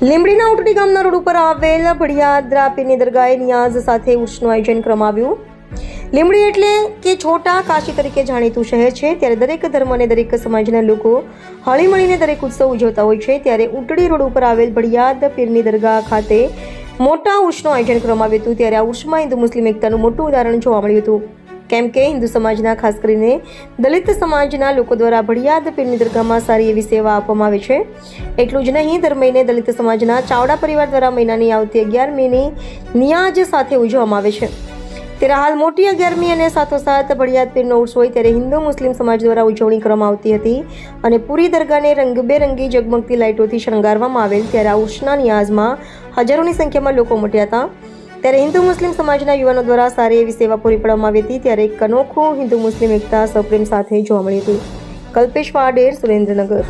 લીંબડીના ઉટડી ગામના રોડ ઉપર આવેલ ભડિયાદરા પીરની દરગાહે નિયાઝ સાથે ઉર્સનું આયોજન કરવામાં આવ્યું. લીંબડી એટલે કે છોટા કાશી તરીકે જાણીતું શહેર છે. ત્યારે દરેક ધર્મ અને દરેક સમાજના લોકો હળી મળીને દરેક ઉત્સવ ઉજવતા હોય છે. ત્યારે ઉટડી રોડ ઉપર આવેલ ભડિયાદ પીરની દરગાહ ખાતે મોટા ઉર્સનું આયોજન કરવામાં આવ્યું હતું. ત્યારે આ ઉર્સમાં હિન્દુ મુસ્લિમ એકતાનું મોટું ઉદાહરણ જોવા મળ્યું હતું. કેમ કે હિન્દુ સમાજના ખાસ કરીને દલિત સમાજના લોકો દ્વારા ભડિયાદ પીરની દરગાહમાં સારી એવી સેવા આપવામાં આવે છે. એટલું જ નહીં, દર મહિને દલિત સમાજના ચાવડા પરિવાર દ્વારા મહિનાની આવતી અગિયારમીની નિયાજ સાથે ઉજવવામાં આવે છે. ત્યારે હાલ મોટી અગિયારમી અને સાથોસાથ ભડિયાદ પીરનો ઉર્સ હોય ત્યારે હિન્દુ મુસ્લિમ સમાજ દ્વારા ઉજવણી કરવામાં આવતી હતી અને પૂરી દરગાહને રંગબેરંગી જગમગતી લાઇટોથી શણગારવામાં આવેલ ત્યારે આ ઉર્સના નિયાઝમાં હજારોની સંખ્યામાં લોકો ઉમટ્યા હતા. ત્યારે હિન્દુ મુસ્લિમ સમાજના યુવાનો દ્વારા સારી એવી સેવા પૂરી પાડવામાં આવી હતી ત્યારે અનોખું હિન્દુ મુસ્લિમ એકતા સપ્રેમ સાથે જોવા મળી હતી. કલ્પેશ વાડેર, સુરેન્દ્રનગર.